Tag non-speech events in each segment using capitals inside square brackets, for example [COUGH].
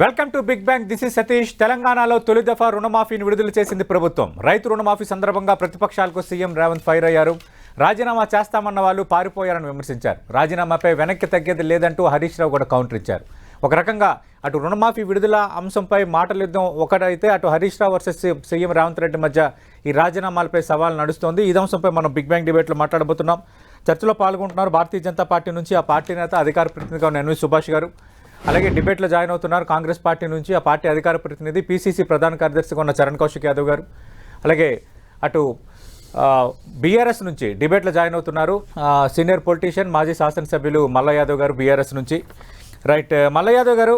Welcome to big bank this is Satish. తెలంగాణలో తొలి దఫా రుణమాఫీని విడుదల చేసింది ప్రభుత్వం. రైతు రుణమాఫీ సందర్భంగా ప్రతిపక్షాలకు సీఎం రేవంత్ ఫైర్ అయ్యారు. రాజీనామా చేస్తామన్న వాళ్ళు పారిపోయారని విమర్శించారు. రాజీనామాపై వెనక్కి తగ్గేది లేదంటూ హరీష్ రావు కూడా కౌంటర్ ఇచ్చారు. ఒక రకంగా అటు రుణమాఫీ విడుదల అంశంపై మాటల యుద్ధం ఒకటైతే అటు హరీష్ రావు వర్సెస్ సీఎం రేవంత్ రెడ్డి మధ్య ఈ రాజీనామాలపై సవాల్ నడుస్తోంది. ఈ అంశంపై మనం బిగ్ బ్యాంక్ డిబేట్లో మాట్లాడబోతున్నాం. చర్చలో పాల్గొంటున్నారు భారతీయ జనతా పార్టీ నుంచి ఆ పార్టీ నేత అధికార ప్రతినిధిగా ఉన్న ఎన్వి సుభాష్ గారు. అలాగే డిబేట్లో జాయిన్ అవుతున్నారు కాంగ్రెస్ పార్టీ నుంచి. ఆ పార్టీ అధికార ప్రతినిధి పీసీసీ ప్రధాన కార్యదర్శిగా ఉన్న చరణ్ కౌశిక్ యాదవ్ గారు. అలాగే అటు బీఆర్ఎస్ నుంచి డిబేట్లో జాయిన్ అవుతున్నారు సీనియర్ పొలిటీషియన్ మాజీ శాసనసభ్యులు మల్ల యాదవ్ గారు బీఆర్ఎస్ నుంచి. రైట్ మల్ల యాదవ్ గారు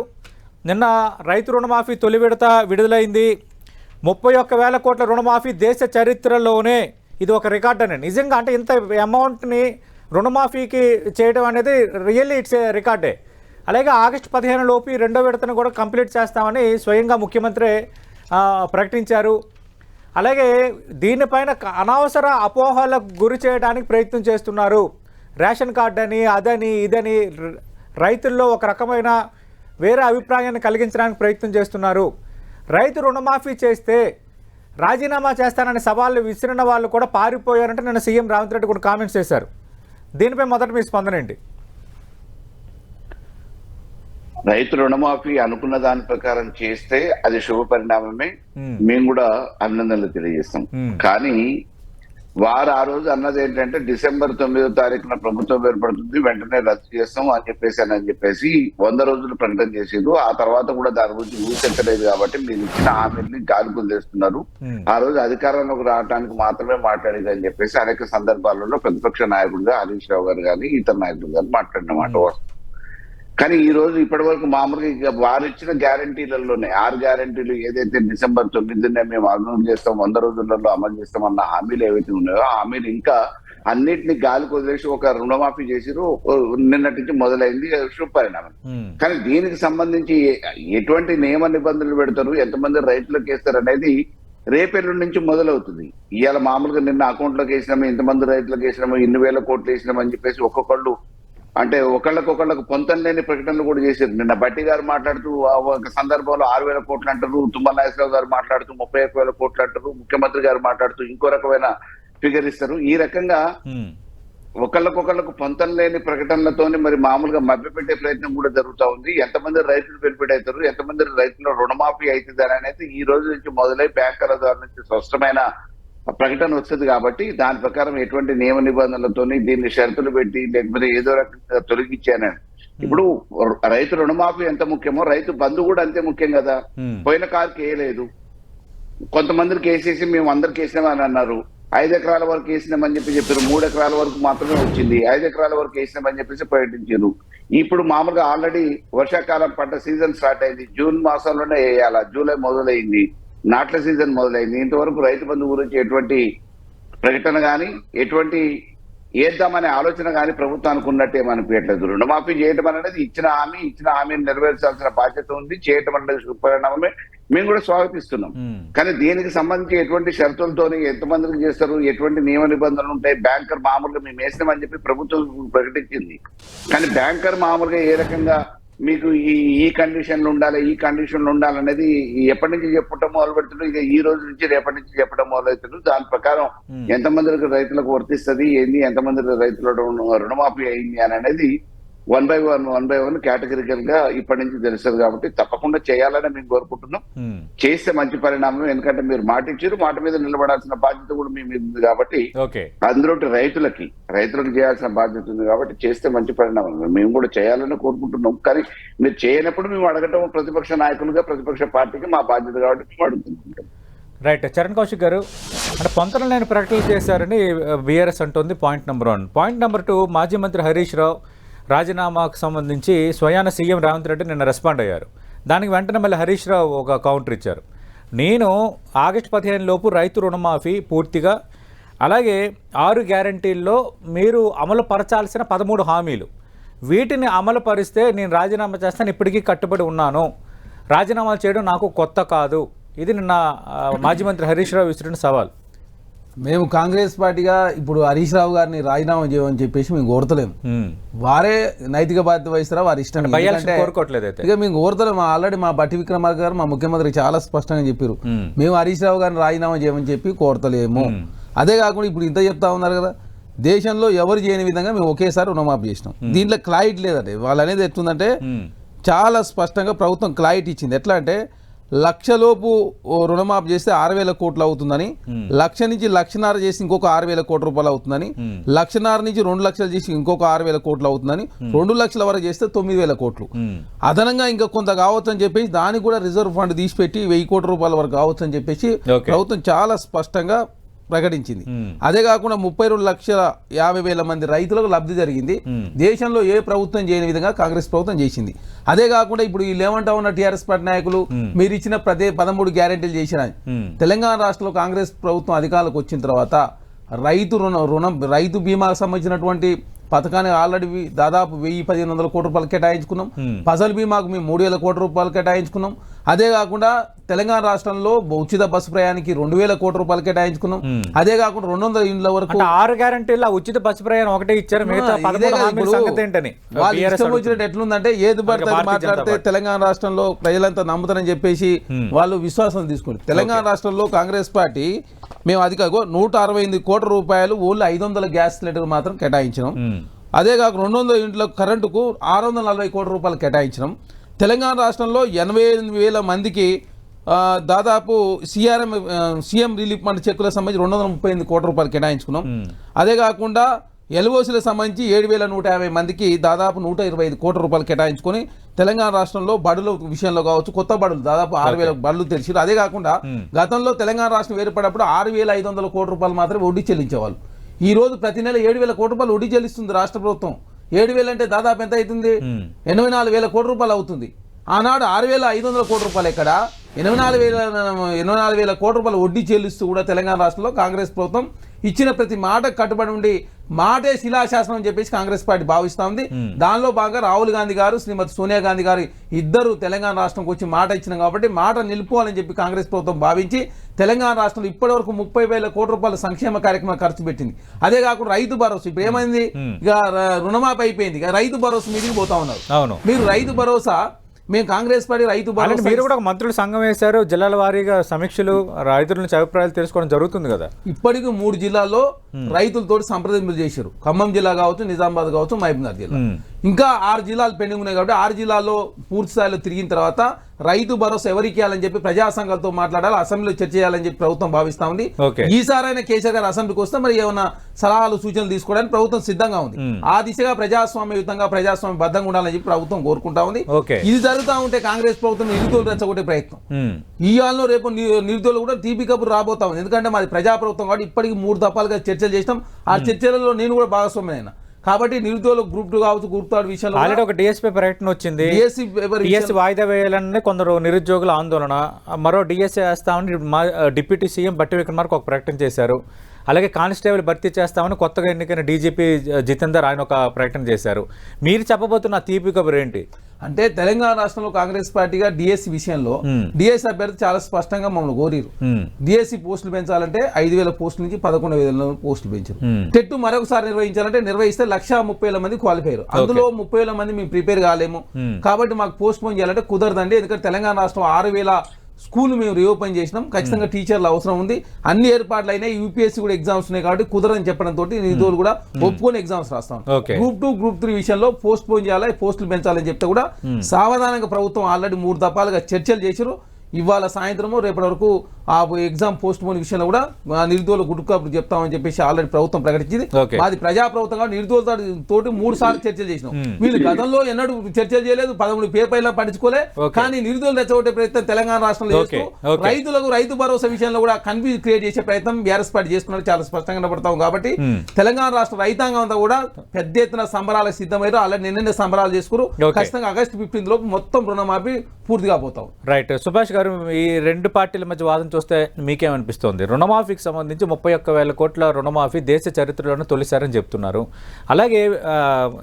నిన్న రైతు రుణమాఫీ తొలి విడత విడుదలైంది. ముప్పై ఒక్క వేల కోట్ల రుణమాఫీ దేశ చరిత్రలోనే ఇది ఒక రికార్డ్ అని. నిజంగా అంటే ఇంత అమౌంట్ని రుణమాఫీకి చేయడం అనేది రియల్లీ ఇట్స్ రికార్డే. అలాగే ఆగస్టు పదిహేను లోపు రెండో విడతను కూడా కంప్లీట్ చేస్తామని స్వయంగా ముఖ్యమంత్రి ప్రకటించారు. అలాగే దీనిపైన అనవసర అపోహలకు గురి చేయడానికి ప్రయత్నం చేస్తున్నారు. రేషన్ కార్డు అని అదని ఇదని రైతుల్లో ఒక రకమైన వేరే అభిప్రాయాన్ని కలిగించడానికి ప్రయత్నం చేస్తున్నారు. రైతు రుణమాఫీ చేస్తే రాజీనామా చేస్తానని సవాళ్ళు విసిరిన వాళ్ళు కూడా పారిపోయారంటే నిన్న సీఎం రేవంత్ రెడ్డి కూడా కామెంట్స్ చేశారు. దీనిపై మొదట మీ స్పందన ఏంటి? రైతు రుణమాఫీ అనుకున్న దాని ప్రకారం చేస్తే అది శుభ పరిణామమే మ్మ్. కూడా అభినందనలు తెలియజేస్తాం. కానీ వారు ఆ రోజు అన్నది ఏంటంటే డిసెంబర్ తొమ్మిదో తారీఖున ప్రభుత్వం ఏర్పడుతుంది వెంటనే రద్దు చేస్తాం అని చెప్పేసి అని చెప్పేసి వంద రోజులు ప్రకటన చేసిండ్రు ఆ తర్వాత కూడా దాని గురించి ఊసెత్తలేదు కాబట్టి మీరు ఇచ్చిన హామీని గాలి కుదిలేస్తున్నారు మ్మ్. ఆ రోజు అధికారంలోకి రావడానికి మాత్రమే మాట్లాడేది అని చెప్పేసి అనేక సందర్భాలలో ప్రతిపక్ష నాయకుడిగా హరీష్ రావు గారు కానీ ఇతర నాయకులు కానీ మాట్లాడిన మాట వాస్తవం. కానీ ఈ రోజు ఇప్పటి వరకు మామూలుగా ఇక వారు ఇచ్చిన గ్యారంటీలలోనే ఆరు గ్యారంటీలు ఏదైతే డిసెంబర్ తొమ్మిదినే మేము అమలు చేస్తాం వంద రోజులలో అమలు చేస్తామన్న హామీలు ఏవైతే ఉన్నాయో హామీలు ఇంకా అన్నిటిని గాలికి వదిలేసి ఒక రుణమాఫీ చేసిరు నిన్నటి నుంచి మొదలైంది శుభ పరిణామం మ్మ్. కానీ దీనికి సంబంధించి ఎటువంటి నియమ నిబంధనలు పెడతారు ఎంతమంది రైతులకు వేస్తారు అనేది రేపెల్లుండి నుంచి మొదలవుతుంది. ఇవాళ మామూలుగా నిన్న అకౌంట్లోకి వేసినాము ఇంతమంది రైతులకు వేసినాము ఇన్ని వేల కోట్లు వేసినాము అని చెప్పేసి ఒక్కొక్కళ్ళు అంటే ఒకళ్ళకొకళ్ళకు పొంతం లేని ప్రకటనలు కూడా చేశారు. నిన్న బట్టి గారు మాట్లాడుతూ ఒక సందర్భంలో ఆరు వేల కోట్లు అంటారు తుమ్మల నాగేశ్వరరావు గారు మాట్లాడుతూ ముప్పై ఒక్క వేల కోట్లు అంటారు ముఖ్యమంత్రి గారు మాట్లాడుతూ ఇంకో రకమైన ఫిగర్ ఇస్తారు. ఈ రకంగా. ఒకళ్ళకొకళ్ళకు పొంతం లేని ప్రకటనలతోని మరి మామూలుగా మభ్యపెట్టే ప్రయత్నం కూడా జరుగుతా ఉంది. ఎంతమంది రైతులు బెనిఫిట్ అవుతారు ఎంతమంది రైతుల రుణమాఫీ అవుతుంది అనేది ఈ రోజు నుంచి మొదలై బ్యాంకుల ద్వారా నుంచి స్పష్టమైన ప్రకటన వస్తుంది కాబట్టి దాని ప్రకారం ఎటువంటి నియమ నిబంధనలతోని దీన్ని షరతులు పెట్టి లేకపోతే ఏదో రకంగా తొలగించానని. ఇప్పుడు రైతు రుణమాఫీ ఎంత ముఖ్యమో రైతు బంధు కూడా అంతే ముఖ్యం కదా. మ్మ్. పోయిన కారుకి వేయలేదు కొంతమందికి వేసేసి మేము అందరికి వేసినామని అన్నారు. ఐదు ఎకరాల వరకు వేసినామని చెప్పి చెప్పారు. మూడు ఎకరాల వరకు మాత్రమే వచ్చింది. ఐదు ఎకరాల వరకు వేసినామని చెప్పేసి ప్రకటించారు. ఇప్పుడు మామూలుగా ఆల్రెడీ వర్షాకాలం పంట సీజన్ స్టార్ట్ అయింది. జూన్ మాసంలోనే వేయాల? జూలై మొదలైంది. నాట్ల సీజన్ మొదలైంది. ఇంతవరకు రైతు బంధు గురించి ఎటువంటి ప్రకటన కానీ ఎటువంటి వేద్దామనే ఆలోచన కానీ ప్రభుత్వానికి ఉన్నట్టు ఏమనిపించట్లేదు రుణమాఫీ చేయడం అనేది ఇచ్చిన హామీ ఇచ్చిన హామీని నెరవేర్చాల్సిన బాధ్యత ఉంది. చేయటం అనేది శుభపరిణామమే. మేము కూడా స్వాగతిస్తున్నాం. కానీ దీనికి సంబంధించి ఎటువంటి షరతులతోని ఎంతమందికి చేస్తారు ఎటువంటి నియమ నిబంధనలు ఉంటాయి బ్యాంకర్ మామూలుగా మేము వేసినామని చెప్పి ప్రభుత్వం ప్రకటించింది. కానీ బ్యాంకర్ మామూలుగా ఏ రకంగా మీకు ఈ ఈ కండిషన్లు ఉండాలి ఈ కండిషన్లు ఉండాలనేది ఎప్పటి నుంచి చెప్పడం మొదలు పెడుతుండ్రు ఇక ఈ రోజు నుంచి రేపటి నుంచి చెప్పడం మొదలవుతుంది దాని ప్రకారం. ఎంతమందికి రైతులకు వర్తిస్తుంది ఏంది ఎంతమంది రైతుల రుణ- రుణమాఫీ అయింది అని అనేది one by one one by one కేటగిరికల్గా ఇప్పటి నుంచి తెలుస్తుంది కాబట్టి తప్పకుండా చేయాలని మేము కోరుకుంటున్నాం. చేస్తే మంచి పరిణామం ఎందుకంటే మీరు మాట ఇచ్చారు మాట మీద నిలబడాల్సిన బాధ్యత కూడా మీ మీద ఉంది కాబట్టి అందులో రైతులకి రైతులకు చేయాల్సిన బాధ్యత ఉంది కాబట్టి చేస్తే మంచి పరిణామం మేము కూడా చేయాలని కోరుకుంటున్నాం. కానీ మీరు చేయనప్పుడు మేము అడగటం ప్రతిపక్ష నాయకులుగా ప్రతిపక్ష పార్టీకి మా బాధ్యత కాబట్టి మేము అడుగుతుంటాం. రైట్. చరణ్ కౌశిక్ గారు అంటే పొంతన లేని ప్రకటనలు చేశారని బీఆర్ఎస్ అంటుంది point number one. Point number two మాజీ మంత్రి హరీష్ రావు రాజీనామాకు సంబంధించి స్వయాన సీఎం రేవంత్ రెడ్డి నిన్న రెస్పాండ్ అయ్యారు. దానికి వెంటనే మళ్ళీ హరీష్ రావు ఒక కౌంటర్ ఇచ్చారు. నేను ఆగస్టు పదిహేను లోపు రైతు రుణమాఫీ పూర్తిగా అలాగే ఆరు గ్యారంటీల్లో మీరు అమలు పరచాల్సిన పదమూడు హామీలు. వీటిని అమలు పరిస్తే నేను రాజీనామా చేస్తాను ఇప్పటికీ కట్టుబడి ఉన్నాను. రాజీనామా చేయడం నాకు కొత్త కాదు. ఇది నిన్న మాజీ మంత్రి హరీష్ రావు విసిరిన సవాల్. మేము కాంగ్రెస్ పార్టీగా ఇప్పుడు హరీష్ రావు గారిని రాజీనామా చేయమని చెప్పేసి మేము కోరతలేము. వారే నైతిక బాధ్యత వహిస్తారా? వారి ఇష్టం ఇక మేము కోరతలేము. ఆల్రెడీ మా బట్టి విక్రమార్క గారు మా ముఖ్యమంత్రి చాలా స్పష్టంగా చెప్పారు. మేము హరీష్ రావు గారిని రాజీనామా చేయమని చెప్పి కోరతలేము. అదే కాకుండా ఇప్పుడు ఇంత చెప్తా ఉన్నారు కదా దేశంలో ఎవరు చేయని విధంగా మేము ఒకేసారి రుణమాఫీ చేసినాం. దీంట్లో క్లారిటీ లేదండి. వాళ్ళు అనేది ఎట్లుందంటే. చాలా స్పష్టంగా ప్రభుత్వం క్లారిటీ ఇచ్చింది. ఎట్లా అంటే లక్షలోపు రుణమాఫీ చేస్తే ఆరు వేల కోట్లు అవుతుందని లక్ష నుంచి లక్షన్నర చేసి ఇంకొక ఆరు వేల కోట్ల రూపాయలు అవుతుందని లక్షన్నర నుంచి రెండు లక్షలు చేసి ఇంకొక ఆరు వేల కోట్లు అవుతుందని రెండు లక్షల వరకు చేస్తే తొమ్మిది వేల కోట్లు. అదనంగా ఇంకా కొంత కావచ్చు అని చెప్పేసి దానికి కూడా రిజర్వ్ ఫండ్ తీసిపెట్టి వెయ్యి కోట్ల రూపాయల వరకు కావచ్చు అని చెప్పేసి. ప్రభుత్వం చాలా స్పష్టంగా ప్రకటించింది. అదే కాకుండా ముప్పై రెండు లక్షల యాభై వేల మంది రైతులకు లబ్ధి జరిగింది. దేశంలో ఏ ప్రభుత్వం చేయని విధంగా కాంగ్రెస్ ప్రభుత్వం చేసింది. అదే కాకుండా ఇప్పుడు వీళ్ళు ఏమంటా ఉన్న టీఆర్ఎస్ పార్టీ నాయకులు మీరు ఇచ్చిన ప్రతి పదమూడు గ్యారెంటీలు చేసిన. తెలంగాణ రాష్ట్రంలో కాంగ్రెస్ ప్రభుత్వం అధికారంలోకి వచ్చిన తర్వాత రైతు రుణం రుణం రైతు బీమాకు సంబంధించినటువంటి పథకాన్ని ఆల్రెడీ దాదాపు వెయ్యి పదిహేను వందల కోట్ల రూపాయలు కేటాయించుకున్నాం. ఫసల్ బీమాకు మేము మూడు వేల కోట్ల రూపాయలు కేటాయించుకున్నాం. అదే కాకుండా తెలంగాణ రాష్ట్రంలో ఉచిత బస్సు ప్రయాణికి రెండు వేల కోట్ల రూపాయలు కేటాయించుకున్నాం. అదే కాకుండా రెండు వందల ఇండ్ల వరకు ఆరు గ్యారంటీల ఉచిత బస్సు ప్రయాణం ఒకటే ఇచ్చారు. వాళ్ళు ఇష్టం వచ్చినట్టు ఎట్లుందంటే ఏది పడితే అది మాట్లాడితే తెలంగాణ రాష్ట్రంలో ప్రజలంతా నమ్ముతారని చెప్పేసి వాళ్ళు విశ్వాసం తీసుకుంటారు తెలంగాణ రాష్ట్రంలో కాంగ్రెస్ పార్టీ మేము అధిక నూట అరవై ఎనిమిది కోట్ల రూపాయలు ఓన్లీ ఐదు వందల గ్యాస్ సిలిండర్ మాత్రం కేటాయించినాం. అదే కాక రెండు వందల ఇంట్లో కరెంటుకు ఆరు వందల నలభై కోట్ల రూపాయలు కేటాయించినాం. తెలంగాణ రాష్ట్రంలో ఎనభై ఎనిమిది వేల మందికి దాదాపు సిఆర్ఎం సీఎం రిలీఫ్ ఫండ్ చెక్కులకు సంబంధించి రెండు వందల ముప్పై ఎనిమిది కోట్ల రూపాయలు కేటాయించుకున్నాం. అదే కాకుండా ఎల్ఓసీలకు సంబంధించి ఏడు వేల నూట యాభై మందికి దాదాపు నూట ఇరవై ఐదు కోట్ల రూపాయలు కేటాయించుకొని తెలంగాణ రాష్ట్రంలో బడుల విషయంలో కావచ్చు కొత్త బడులు దాదాపు ఆరు వేల బడులు తెలిసి అదే కాకుండా గతంలో తెలంగాణ రాష్ట్రం ఏర్పడినప్పుడు ఆరు వేల ఐదు వందల కోట్ల రూపాయలు మాత్రమే వడ్డీ చెల్లించేవాళ్ళు. ఈ రోజు ప్రతి నెల ఏడు వేల కోట్ల రూపాయలు వడ్డీ చెల్లిస్తుంది రాష్ట్ర ప్రభుత్వం. ఏడు వేలు అంటే దాదాపు ఎంత అవుతుంది? ఎనభై నాలుగు వేల కోట్ల రూపాయలు అవుతుంది. ఆనాడు ఆరు వేల ఐదు వందల కోట్ల రూపాయలు ఎక్కడ? ఎనభై నాలుగు వేల ఎనభై నాలుగు వేల కోట్ల రూపాయలు వడ్డీ చెల్లిస్తూ కూడా తెలంగాణ రాష్ట్రంలో కాంగ్రెస్ ప్రభుత్వం ఇచ్చిన ప్రతి మాటకు కట్టుబడి ఉండి మాటే శిలాశాసనం అని చెప్పేసి కాంగ్రెస్ పార్టీ భావిస్తా ఉంది. దానిలో భాగంగా రాహుల్ గాంధీ గారు శ్రీమతి సోనియా గాంధీ గారు ఇద్దరు తెలంగాణ రాష్ట్రంకి వచ్చి మాట ఇచ్చినాం కాబట్టి మాట నిలుపుకోవాలని చెప్పి కాంగ్రెస్ ప్రభుత్వం భావించి తెలంగాణ రాష్ట్రంలో ఇప్పటివరకు ముప్పై వేల కోట్ల రూపాయల సంక్షేమ కార్యక్రమాలు ఖర్చు పెట్టింది. అదే కాకుండా రైతు భరోసా ఇప్పుడు ఏమైంది? ఇక రుణమాఫీ అయిపోయింది. ఇక రైతు భరోసా మీదికి పోతా ఉన్నారు. అవును. మీరు రైతు భరోసా మేము కాంగ్రెస్ పార్టీ రైతు భరోసా మీరు కూడా ఒక మంత్రుల సంఘం వేశారు జిల్లాల వారీగా సమీక్షలు రైతుల నుంచి అభిప్రాయాలు తెలుసుకోవడం జరుగుతుంది కదా? ఇప్పటికి మూడు జిల్లాల్లో రైతులతో సంప్రదింపులు చేశారు. ఖమ్మం జిల్లా కావచ్చు నిజామాబాద్ కావచ్చు మహబూబ్నగర్ జిల్లా. ఇంకా ఆరు జిల్లాలు పెండింగ్ ఉన్నాయి కాబట్టి ఆరు జిల్లాల్లో పూర్తి స్థాయిలో తిరిగిన తర్వాత రైతు భరోసా ఎవరికి ఇవ్వాలని చెప్పి ప్రజా సంఘాలతో మాట్లాడాలి అసెంబ్లీలో చర్చ చేయాలని చెప్పి ప్రభుత్వం భావిస్తా ఉంది. ఈసారైనా కేసీఆర్ గారు అసెంబ్లీకి వస్తే మరి ఏమైనా సలహాలు సూచనలు తీసుకోవడానికి ప్రభుత్వం సిద్ధంగా ఉంది. ఆ దిశగా ప్రజాస్వామ్యయుతంగా ప్రజాస్వామ్య బద్దంగా ఉండాలని చెప్పి ప్రభుత్వం కోరుకుంటా ఉంది. ఇది జరుగుతూ ఉంటే కాంగ్రెస్ ప్రభుత్వం నిరుద్యోగులు రెచ్చగొట్టే ప్రయత్నం. ఉమ్. ఇవాళ రేపు నిరుద్యోగులు కూడా తీపి కబురు రాబోతా ఉంది. ఎందుకంటే మాది ప్రజాప్రభుత్వం కాబట్టి ఇప్పటికి మూడు దఫాలుగా చర్చలు చేసినాం. ఆ చర్చలలో నేను కూడా భాగస్వామ్యమైన కాబట్టి నిరుద్యోగులు గ్రూప్ టూ కావచ్చు గ్రూప్ థర్డ్ విషయంలో ఆల్రెడీ ఒక డిఎస్పీ ప్రకటన వచ్చింది. డిఎస్సి పేపర్ డిఎస్సి వాయిదా వేయాలని కొందరు నిరుద్యోగుల ఆందోళన. మరో డిఎస్సి వేస్తామని డిప్యూటీ సీఎం బట్టి విక్రమార్క ఒక ప్రకటన చేశారు. అలాగే కానిస్టేబుల్ భర్తీ చేస్తామని కొత్తగా ఎన్నికైన డీజీపీ జితేందర్ ఆయన ఒక ప్రకటన చేశారు మీరు చెప్పబోతున్న తీపి కబురు ఏంటి అంటే తెలంగాణ రాష్ట్రంలో కాంగ్రెస్ పార్టీగా డిఎస్సి విషయంలో మ్మ్. డిఎస్సి అభ్యర్థి చాలా స్పష్టంగా మమ్మల్ని కోరిరు. డిఎస్సి పోస్టులు పెంచాలంటే ఐదు వేల పోస్టుల నుంచి పదకొండు వేల పోస్టులు పెంచారు మ్మ్. టెట్ మరొకసారి నిర్వహించాలంటే నిర్వహిస్తే లక్ష ముప్పై వేల మంది క్వాలిఫై అయ్యారు అందులో ముప్పై వేల మంది మేము ప్రిపేర్ కాలేము. కాబట్టి మాకు పోస్ట్ పోన్ చేయాలంటే కుదరదండి ఎందుకంటే తెలంగాణ రాష్ట్రం ఆరు వేల స్కూల్ మేము రీఓపెన్ చేసినాం. ఖచ్చితంగా టీచర్లు అవసరం ఉంది. అన్ని ఏర్పాట్లు అయినాయి. యూపీఎస్సీ కూడా ఎగ్జామ్స్ ఉన్నాయి కాబట్టి కుదరదని చెప్పడం తోటి నిధులు కూడా ఒప్పుకొని ఎగ్జామ్స్ రాస్తాం. గ్రూప్ టూ గ్రూప్ త్రీ విషయంలో పోస్ట్ పోన్ చేయాలి పోస్టులు పెంచాలని చెప్తే కూడా సావధానంగా ప్రభుత్వం ఆల్రెడీ మూడు దఫాలుగా చర్చలు చేశారు ఇవాళ సాయంత్రము రేపటి వరకు ఆ ఎగ్జామ్ పోస్ట్ పోన్ విషయంలో కూడా నిరుద్యోగుల గుట్టుకాపులు చెప్తామని చెప్పేసి ఆల్రెడీ ప్రభుత్వం ప్రకటించింది. మాది ప్రజా ప్రభుత్వంగా నిరుద్యోగులతో తోటి మూడు సార్లు చర్చలు చేసినాం వీళ్ళు గతంలో ఎన్నడూ చర్చలు చేయలేదు పదమూడు పేపర్లా పట్టించుకోలే. కానీ నిరుద్యోగులు రెచ్చగొట్టే ప్రయత్నం తెలంగాణ రాష్ట్రంలో. చేస్తూ. రైతులకు రైతు భరోసా విషయంలో కూడా కన్ఫ్యూజ్ క్రియేట్ చేసే ప్రయత్నం బీఆర్ఎస్ పార్టీ చేస్తున్నారు చాలా స్పష్టంగా కనబడతాం కాబట్టి. తెలంగాణ రాష్ట్ర రైతాంగం అంతా కూడా పెద్ద ఎత్తున సంబరాలకు సిద్ధమయ్యారు అలాగే నిన్ననే సంబరాలు చేసుకున్నారు. ఖచ్చితంగా ఆగస్టు ఫిఫ్టీన్త్ లోపు మొత్తం రుణమాఫీ పూర్తిగా పోతాం రైట్ సుభాష్ గారు ఈ రెండు పార్టీల మధ్య వాదన చూస్తే మీకేమనిపిస్తోంది? రుణమాఫీకి సంబంధించి ముప్పై ఒక్క వేల కోట్ల రుణమాఫీ దేశ చరిత్రలోనే తొలిసారని చెప్తున్నారు. అలాగే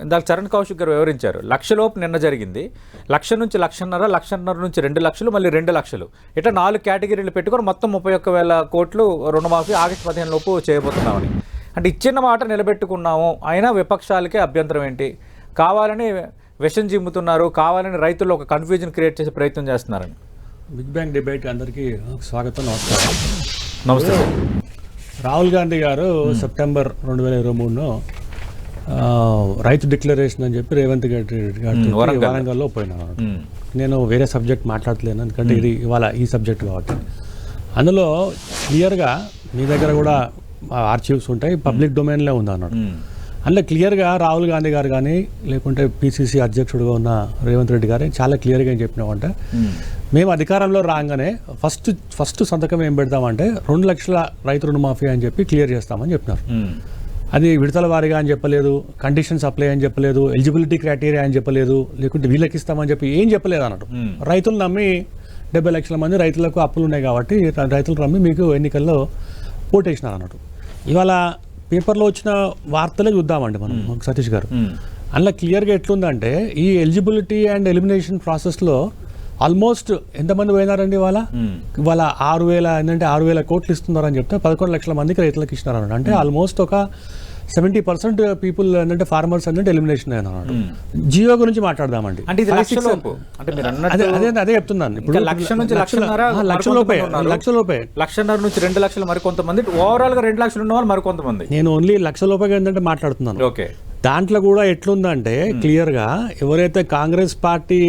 ఇందాక చరణ్ కౌశిక్ గారు వివరించారు లక్షలోపు నిన్న జరిగింది. లక్ష నుంచి లక్షన్నర లక్షన్నర నుంచి రెండు లక్షలు మళ్ళీ రెండు లక్షలు. ఇట్లా నాలుగు కేటగిరీలు పెట్టుకొని మొత్తం ముప్పై ఒక్క వేల కోట్లు రుణమాఫీ ఆగస్టు పదిహేను లోపు చేయబోతున్నామని. అంటే ఇచ్చిన మాట నిలబెట్టుకున్నాము అయినా విపక్షాలకే అభ్యంతరం ఏంటి? కావాలని విషం జిమ్ముతున్నారు కావాలని రైతుల్లో ఒక కన్ఫ్యూజన్ క్రియేట్ చేసే ప్రయత్నం చేస్తున్నారని. బిగ్ బ్యాంగ్ డిబేట్ అందరికీ స్వాగతం నమస్కారం. నమస్తే రాహుల్ గాంధీ గారు సెప్టెంబర్ రెండు వేల ఇరవై మూడులో రైతు డిక్లరేషన్ అని చెప్పి రేవంత్ రెడ్డి వరంగల్. వరంగల్లో పోయినాను మ్మ్. నేను వేరే సబ్జెక్ట్ మాట్లాడలేను ఎందుకంటే ఇది ఇవాళ ఈ సబ్జెక్ట్ కాబట్టి. అందులో క్లియర్గా మీ దగ్గర కూడా ఆర్చీవ్స్ ఉంటాయి పబ్లిక్ డొమైన్లో ఉంది అన్నాడు. అందులో క్లియర్గా రాహుల్ గాంధీ గారు కానీ లేకుంటే పిసిసి అధ్యక్షుడిగా ఉన్న రేవంత్ రెడ్డి గారు చాలా క్లియర్గా ఏం చెప్పినామంటే మ్మ్. అధికారంలో రాగానే ఫస్ట్ ఫస్ట్ సంతకం ఏం పెడతామంటే రెండు లక్షల రైతు రుణమాఫీ అని చెప్పి క్లియర్ చేస్తామని చెప్పినారు. అది విడతల వారీగా అని చెప్పలేదు కండిషన్స్ అప్లై అని చెప్పలేదు ఎలిజిబిలిటీ క్రైటీరియా అని చెప్పలేదు లేకుంటే వీళ్ళకి ఇస్తామని చెప్పి ఏం చెప్పలేదు అన్నట్టు. రైతులు నమ్మి డెబ్బై లక్షల మంది రైతులకు అప్పులు ఉన్నాయి కాబట్టి రైతులు నమ్మి మీకు ఎన్నికల్లో ఓటేసినారు అన్నట్టు ఇవాళ పేపర్లో వచ్చిన వార్తలే చూద్దామండి మనం సతీష్ గారు. అందులో క్లియర్గా ఎట్లుందంటే ఈ ఎలిజిబిలిటీ అండ్ ఎలిమినేషన్ ప్రాసెస్లో ఆల్మోస్ట్ ఎంతమంది పోయినారండి మ్మ్. ఇవాళ ఆరు వేల ఏంటంటే ఆరు వేల కోట్లు ఇస్తున్నారని చెప్తే పదకొండు లక్షల మందికి రైతులకు ఇచ్చినారు అంటే ఆల్మోస్ట్ ఒక సెవెంటీ పర్సెంట్ పీపుల్ ఏంటంటే ఫార్మర్స్ అంటే ఎలిమినేషన్ అయినారు జియో గురించి మాట్లాడదామండి. అంటే అదే అదే చెప్తున్నాను. ఇంకా లక్ష నుంచి లక్ష లోపే. లక్ష లోపే లక్షన్నర నుంచి రెండు లక్షలు మరికొంతమంది. ఓవరాల్గా రెండు లక్షలు ఉన్న వాళ్ళు మరికొంతమంది. నేను ఓన్లీ లక్ష లోపే ఏంటంటే మాట్లాడుతున్నాను. ఓకే. దాంట్లో కూడా ఎట్లుందంటే క్లియర్గా ఎవరైతే కాంగ్రెస్ పార్టీ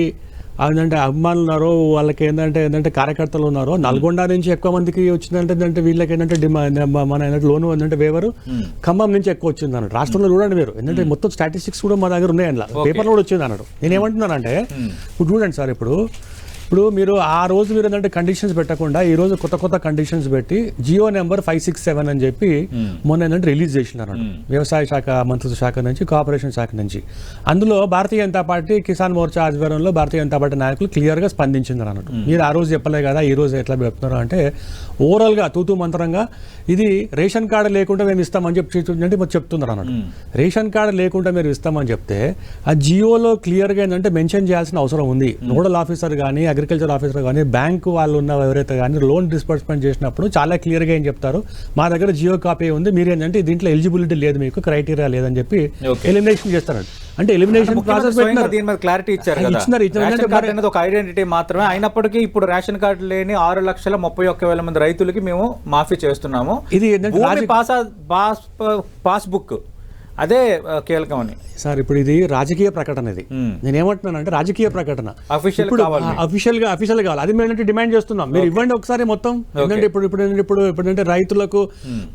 ఏంటంటే అభిమానులు ఉన్నారో వాళ్ళకి ఏంటంటే ఏంటంటే కార్యకర్తలు ఉన్నారో నల్గొండ నుంచి ఎక్కువ మందికి వచ్చిందంటే ఏంటంటే వీళ్ళకి ఏంటంటే డిమాండ్ మన ఏంటంటే లోన్ ఏంటంటే వేవరు ఖమ్మం నుంచి ఎక్కువ వచ్చింది అన్నట్టు రాష్ట్రంలో చూడండి మీరు. ఏంటంటే మొత్తం స్టాటిస్టిక్స్ కూడా మా దగ్గర ఉన్నాయి అందులో. పేపర్లో కూడా వచ్చింది అన్నాడు నేను ఏమంటున్నానంటే ఇప్పుడు చూడండి సార్ ఇప్పుడు ఇప్పుడు మీరు ఆ రోజు మీరు ఏంటంటే కండిషన్స్ పెట్టకుండా ఈ రోజు కొత్త కొత్త కండిషన్స్ పెట్టి G O number five six seven అని చెప్పి మొన్న ఏంటంటే రిలీజ్ చేసినారు వ్యవసాయ శాఖ మంత్రిత్వ శాఖ నుంచి కోఆపరేషన్ శాఖ నుంచి. అందులో భారతీయ జనతా పార్టీ కిసాన్ మోర్చా ఆధ్వర్యంలో భారతీయ జనతా పార్టీ నాయకులు క్లియర్గా స్పందించింది అన్నట్టు మీరు ఆ రోజు చెప్పలే కదా ఈ రోజు ఎట్లా చెప్తున్నారు అంటే ఓవరాల్గా తూతూ మంత్రంగా ఇది రేషన్ కార్డు లేకుండా మేము ఇస్తామని చెప్పి అంటే చెప్తున్నారు అన్నట్టు రేషన్ కార్డు లేకుండా మీరు ఇస్తామని చెప్తే ఆ జియోలో క్లియర్గా ఏంటంటే మెన్షన్ చేయాల్సిన అవసరం ఉంది. నోడల్ ఆఫీసర్ కానీ అగ్రికల్చర్ ఆఫీసర్ కానీ బ్యాంకు వాళ్ళు ఉన్న ఎవరైతే కానీ లోన్ డిస్బర్స్మెంట్ చేసినప్పుడు చాలా క్లియర్గా ఏం చెప్తారు? మా దగ్గర జియో కాపీ ఉంది మీరు ఏంటంటే దీంట్లో ఎలిజిబిలిటీ లేదు మీకు క్రైటీరియా లేదని చెప్పి. ఎలిమినేషన్ చేస్తారండి అంటే ఎలిమినేషన్ ప్రాసెస్ దీని మీద క్లారిటీ ఇచ్చారు ఇచ్చినారు, ఇచ్చినారు. ఒక ఐడెంటిటీ మాత్రమే. అయినప్పటికీ ఇప్పుడు రేషన్ కార్డు లేని ఆరు లక్షల ముప్పై ఒక్క వేల మంది రైతులకి మేము మాఫీ చేస్తున్నాము. ఇది రాజకీయ- పాస్ పాస్ పాస్బుక్ అదే కీలకం అని సార్ ఇప్పుడు ఇది రాజకీయ ప్రకటన ఇది. మ్మ్. నేను ఏమంటున్నానంటే రాజకీయ ప్రకటన. అఫీషియల్గా అఫీషియల్ కావాలి. అది మేము డిమాండ్ చేస్తున్నాం. మీరు ఇవ్వండి ఒకసారి మొత్తం. ఏంటంటే ఇప్పుడు ఇప్పుడు ఇప్పుడు ఇప్పుడు ఏంటంటే రైతులకు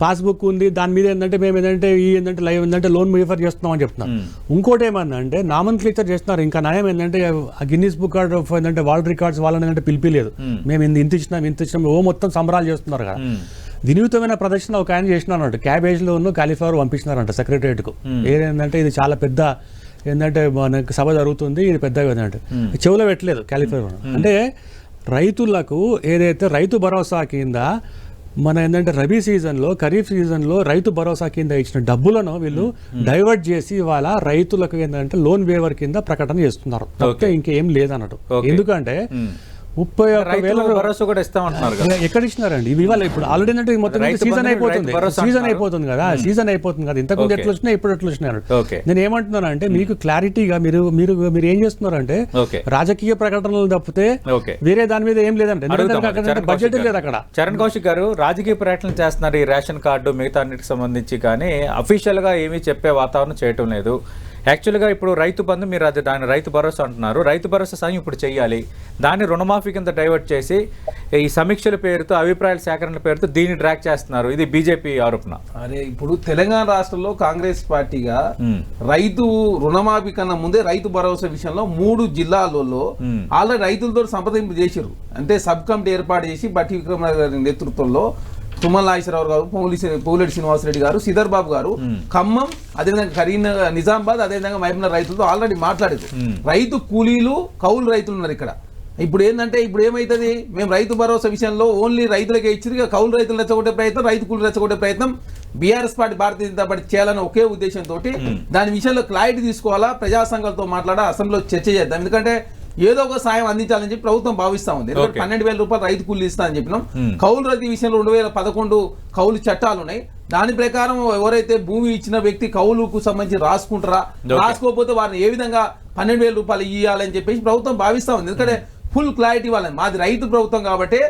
పాస్బుక్ ఉంది. దాని మీద ఏంటంటే మేము ఏంటంటే ఈ ఏంటంటే లైవ్ ఏంటంటే లోన్ రిఫర్ చేస్తున్నాం అని చెప్తున్నాం. ఇంకోటి ఏమన్నా అంటే నామన్ క్లిచర్ చేస్తున్నారు. ఇంకా నయం ఏంటంటే గిన్నీస్ బుక్ కార్డ్ ఆఫ్ ఏంటంటే వరల్డ్ రికార్డ్స్ వాళ్ళని ఏంటంటే పిలిపిలేదు. మేము ఇంత ఇంత ఇచ్చినాం ఇంత ఇచ్చినాం. ఓ మొత్తం సంబరాలు చేస్తున్నారు కదా. వినూతమైన ప్రదర్శన ఒక ఆయన చేసినారంట క్యాబేజ్లో ఉన్న కాలీఫ్లవర్ పంపించినారంట సెక్రటరియట్కు. ఏదేంటంటే ఇది చాలా పెద్ద ఏంటంటే మనకు సభ జరుగుతుంది ఇది పెద్దగా ఏంటంటే చెవులో పెట్టలేదు కాలీఫ్లవర్ అంటే రైతులకు ఏదైతే రైతు భరోసా కింద మన ఏంటంటే రబీ సీజన్లో ఖరీఫ్ సీజన్లో రైతు భరోసా కింద ఇచ్చిన డబ్బులను వీళ్ళు డైవర్ట్ చేసి ఇవాళ రైతులకు ఏంటంటే లోన్ వేవర్ కింద ప్రకటన చేస్తున్నారు. ఇంకేం లేదన్నట్టు. ఎందుకంటే ముప్పై ఒక్క వేల భరోసా కూడా ఇస్తామంటున్నారు ఎక్కడ ఇచ్చినారండి ఇవి ఇవాళ ఇప్పుడు ఆల్రెడీ అంటే మొత్తం సీజన్ అయిపోతుంది. సీజన్. అయిపోతుంది కదా. సీజన్ అయిపోతుంది కదా. ఇంతకుముందు. ఎట్లా వచ్చినాయి ఇప్పుడు ఎట్లా వచ్చినారు నేను ఏమంటున్నానంటే మీకు క్లారిటీగా మీరు మీరు మీరు ఏం చేస్తున్నారంటే రాజకీయ ప్రకటనలు తప్పితే వేరే దాని మీద ఏం లేదంటే బడ్జెట్ లేదు. అక్కడ. చరణ్ కౌశిక్ గారు రాజకీయ ప్రకటనలు చేస్తున్నారు ఈ రేషన్ కార్డు మిగతా అన్నిటికి సంబంధించి కానీ అఫీషియల్గా ఏమీ చెప్పే వాతావరణం చేయటం లేదు. యాక్చువల్గా ఇప్పుడు రైతు బంధు మీరు అది దాని రైతు భరోసా అంటున్నారు. రైతు భరోసా సాయం ఇప్పుడు చేయాలి దాన్ని రుణమాఫీ కింద డైవర్ట్ చేసి ఈ సమీక్షల పేరుతో అభిప్రాయాల సేకరణ పేరుతో దీన్ని ట్రాక్ చేస్తున్నారు. ఇది బీజేపీ ఆరోపణ. అరే ఇప్పుడు తెలంగాణ రాష్ట్రంలో కాంగ్రెస్ పార్టీగా. రైతు రుణమాఫీ కన్నా ముందే రైతు భరోసా విషయంలో మూడు జిల్లాలలో. ఆల్రెడీ రైతులతో సంప్రదింపు చేశారు అంటే సబ్ కమిటీ ఏర్పాటు చేసి బట్టి విక్రమరావు గారి నేతృత్వంలో తుమ్మల నాగేశ్వరరావు గారు పోలి పోలేటి శ్రీనివాసరెడ్డి గారు సిదర్ బాబు గారు ఖమ్మం అదేవిధంగా కరీంనగర్ నిజామాబాద్ అదేవిధంగా మహబూబ్నగర్ రైతులతో ఆల్రెడీ మాట్లాడారు రైతు కూలీలు కౌలు రైతులు ఉన్నారు ఇక్కడ. ఇప్పుడు ఏంటంటే ఇప్పుడు ఏమైతుంది? మేము రైతు భరోసా విషయంలో ఓన్లీ రైతులకే ఇచ్చి కౌలు రైతులు రెచ్చగొట్టే ప్రయత్నం రైతు కూలి రెచ్చగొట్టే ప్రయత్నం BRS party Bharatiya Janata party చేయాలని ఒకే ఉద్దేశంతో దాని విషయంలో క్లారిటీ తీసుకోవాలా? ప్రజా సంఘాలతో మాట్లాడా అసెంబ్లీలో చర్చ చేద్దాం. ఎందుకంటే ఏదో ఒక సాయం అందించాలని చెప్పి ప్రభుత్వం భావిస్తా ఉంది. పన్నెండు వేల రూపాయలు రైతు కూలి ఇస్తా అని చెప్పినాం. కౌలు రైతు విషయంలో రెండు వేల పదకొండు కౌలు చట్టాలు ఉన్నాయి. దాని ప్రకారం ఎవరైతే భూమి ఇచ్చిన వ్యక్తి కౌలుకు సంబంధించి రాసుకుంటారా. రాసుకోకపోతే వారిని ఏ విధంగా పన్నెండు వేల రూపాయలు ఇవ్వాలని చెప్పేసి ప్రభుత్వం భావిస్తా ఉంది. ఎందుకంటే ఫుల్ క్లారిటీ వాళ్ళని. మాది రైతు ప్రభుత్వం కాబట్టి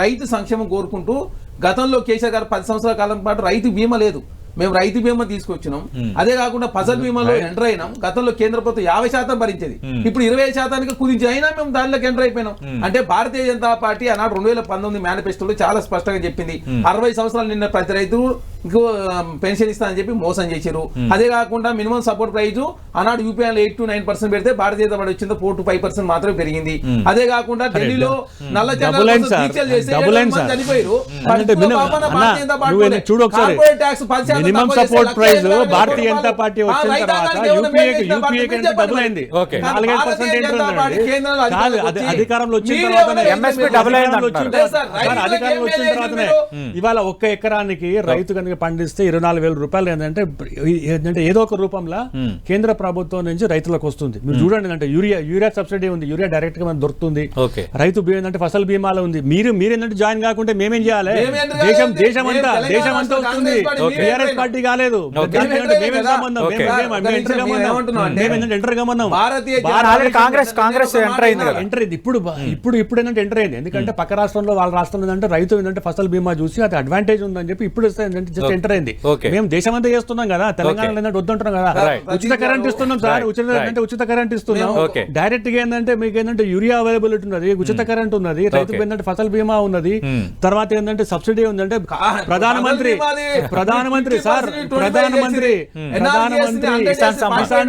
రైతు సంక్షేమం కోరుకుంటూ గతంలో కేసీఆర్ గారు పది సంవత్సరాల కాలం పాటు రైతు బీమా లేదు. మేము రైతు బీమా తీసుకొచ్చినాం. అదే కాకుండా ఫసల్ బీమాలో ఎంటర్ అయినాం. గతంలో కేంద్ర ప్రభుత్వం యాభై శాతం భరించేది. ఇప్పుడు ఇరవై శాతానికి కుదించి అయినా మేము దానిలోకి ఎంటర్ అయిపోయినాం. అంటే భారతీయ జనతా పార్టీ ఆనాడు రెండు వేల పంతొమ్మిది మేనిఫెస్టోలో చాలా స్పష్టంగా చెప్పింది. అరవై సంవత్సరాలు నిన్న ప్రతి రైతు ఇంకో పెన్షన్ ఇస్తానని చెప్పి మోసం చేశారు అదే కాకుండా మినిమం సపోర్ట్ ప్రైజ్ ఆనాడు UPA eight to nine percent పెడితే భారతీయ జనతా పార్టీ వచ్చింది ఫోర్ టు ఫైవ్ పర్సెంట్ మాత్రమే పెరిగింది. అదే కాకుండా ఢిల్లీలో నల్ల. వచ్చిన తర్వాత అధికారంలో వచ్చిన చేసిండ్రు? ఇవాళ ఒక్క ఎకరానికి రైతు కనుక పండిస్తే ఇరవై నాలుగు వేల రూపాయలు ఏంటంటే ఏంటంటే ఏదో ఒక రూపంలో కేంద్ర ప్రభుత్వం నుంచి రైతులకు వస్తుంది. మీరు చూడండి అంటే యూరియా యూరియా సబ్సిడీ ఉంది. యూరియా డైరెక్ట్గా మనకు దొరుకుతుంది. ఓకే. రైతు బీమా ఏంటంటే ఫసల్ బీమాలో ఉంది. మీరు మీరు ఏంటంటే జాయిన్ కాకుంటే మేమేం చేయాలి? దేశం కాలేదు. దేశం అంతా మేము దేశం అంతా వస్తుంది. టీఆర్ఎస్ పార్టీ కాలేదు. కాంగ్రెస్ కాంగ్రెస్ ఎంటర్ అయింది ఎంటర్ అయింది. ఇప్పుడు ఇప్పుడు ఇప్పుడు ఏంటంటే ఎంటర్ అయింది. ఎందుకంటే పక్క రాష్ట్రంలో వాళ్ళ రాష్ట్రంలో ఏంటంటే రైతు ఏంటంటే ఫసల్ బీమా చూసి అది అడ్వాంటేజ్ ఉందని చెప్పి ఇప్పుడు వస్తే ఏంటంటే జస్ట్ ఎంటర్ అయింది. మేము దేశం అంతా చేస్తున్నాం కదా తెలంగాణలో ఏంటంటే వద్దంటున్నాం కదా. ఉచిత కరెంట్ ఇస్తున్నాం సార్. ఉచిత. అంటే ఉచిత కరెంట్ ఇస్తున్నాం. డైరెక్ట్గా ఏంటంటే మీకు ఏంటంటే యూరియా అవైలబిలిటీ ఉన్నది ఉచిత కరెంట్ ఉన్నది రైతుకు. ఏంటంటే ఫసల్ బీమా ఉన్నది Hmm. తర్వాత ఏంటంటే సబ్సిడీ ఉందంటే ప్రధానమంత్రి ప్రధానమంత్రి 50% సార్ 25 ప్రధానమంత్రి చేసి, ప్రధానమంత్రి కిసాన్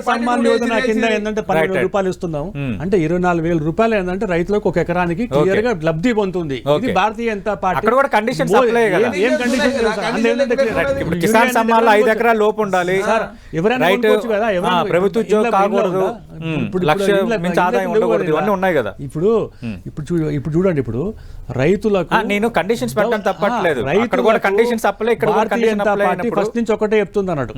సమ్మాన్. యోజన కింద ఏంటంటే పన్నెండు. రూపాయలు ఇస్తున్నాం Hmm. అంటే ఇరవై నాలుగు వేల రూపాయలు ఏంటంటే రైతులకు ఒక ఎకరానికి క్లియర్గా లబ్ధి పొందుతుంది ఇది. భారతీయ జనతా పార్టీ అక్కడ కూడా conditions మో- apply కదా. ఏం- ఏం ఇప్పుడు కిసాన్ సమ్మాన్లో ఐదు ఎకరాల లోపు ఉండాలి రైట్ ప్రభుత్వ ఉద్యోగం కాకూడదు ఇప్పుడు- లక్ష మించి ఆదాయం ఉండకూడదు. ఇవన్నీ ఉన్నాయి కదా ఇప్పుడు ఇప్పుడు ఇప్పుడు చూడండి ఇప్పుడు రైతులకు నేను కండిషన్స్ పెట్టడం తప్పట్లేదు అక్కడ కూడా కండిషన్స్ అప్లై ఇక్కడ పార్టీ ఫస్ట్ నుంచి ఒకటే చెప్తుంది అన్నట్టు.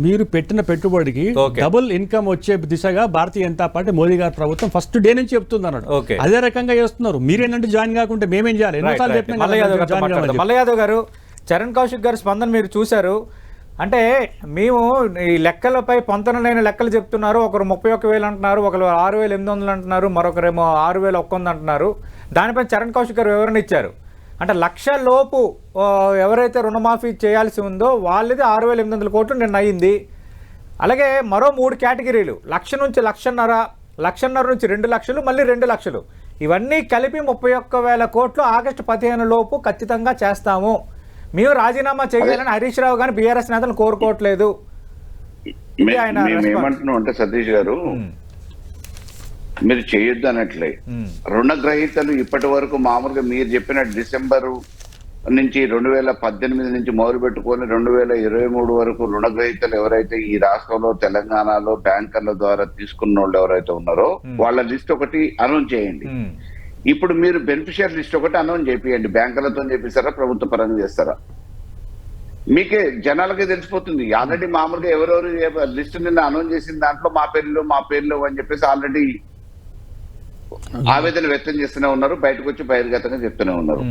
మీరు పెట్టిన పెట్టుబడికి. డబుల్ ఇన్కమ్ వచ్చే దిశగా భారతీయ జనతా పార్టీ మోదీ గారి ప్రభుత్వం ఫస్ట్ డే నుంచి చెప్తుంది Okay. అదే రకంగా చేస్తున్నారు మీరేంటంటే జాయిన్ కాకుంటే మేమేం చేయాలి ఎన్నోసార్లు. చెప్పినాం కదా, మల్ల యాదవ్ మీరు గారితో జాయిన్ మాట్లాడదాం. కామని మల్ల యాదవ్ గారు చరణ్ కౌశిక్ గారి స్పందన మీరు చూశారు. అంటే మేము ఈ లెక్కలపై పొంతన లేని లెక్కలు చెప్తున్నారు. ఒకరు ముప్పై ఒక్క వేలు అంటున్నారు ఒకరు ఆరు వేల ఎనిమిది వందలు అంటున్నారు మరొకరేమో ఆరు వేల ఒక్క వంద అంటున్నారు. దానిపై చరణ్ కౌశిక్ గారు వివరణ ఇచ్చారు. అంటే లక్ష లోపు ఎవరైతే రుణమాఫీ చేయాల్సి ఉందో వాళ్ళది ఆరు వేల ఎనిమిది వందల కోట్లు నిన్న అయింది. అలాగే మరో మూడు కేటగిరీలు లక్ష నుంచి లక్షన్నర లక్షన్నర నుంచి రెండు లక్షలు మళ్ళీ రెండు లక్షలు. ఇవన్నీ కలిపి ముప్పై ఒక్క వేల కోట్లు ఆగస్టు పదిహేను లోపు ఖచ్చితంగా చేస్తాము. మేము రాజీనామా చేయాలని హరీష్ రావు కానీ బీఆర్ఎస్ నేతలు కోరుకోవట్లేదు. ఏమంటున్నాం అంటే సతీష్ గారు మీరు చేయొద్దు అనట్లే మ్మ్. రుణగ్రహీతలు ఇప్పటి వరకు మామూలుగా మీరు చెప్పిన డిసెంబరు నుంచి రెండు వేల పద్దెనిమిది నుంచి మొదలు పెట్టుకొని రెండు వేల ఇరవై మూడు వరకు రుణగ్రహీతలు ఎవరైతే ఈ రాష్ట్రంలో తెలంగాణలో బ్యాంకర్ల ద్వారా తీసుకున్న వాళ్ళు ఎవరైతే ఉన్నారో వాళ్ళ లిస్ట్ ఒకటి అనౌన్స్ చేయండి. ఇప్పుడు మీరు బెనిఫిషియర్ లిస్ట్ ఒకటి అనౌన్స్ చేపియండి. బ్యాంకులతో చేపిస్తారా ప్రభుత్వ పరంగా చేస్తారా? మీకే జనాలకే తెలిసిపోతుంది. ఆల్రెడీ మామూలుగా ఎవరెవరు లిస్ట్ నిన్న అనౌన్స్ చేసిన దాంట్లో మా పేర్లు మా పేర్లు అని చెప్పేసి ఆల్రెడీ ఆవేదన వ్యక్తం చేస్తూనే ఉన్నారు. బయటకు వచ్చి బహిర్గతంగా చెప్తూనే ఉన్నారు.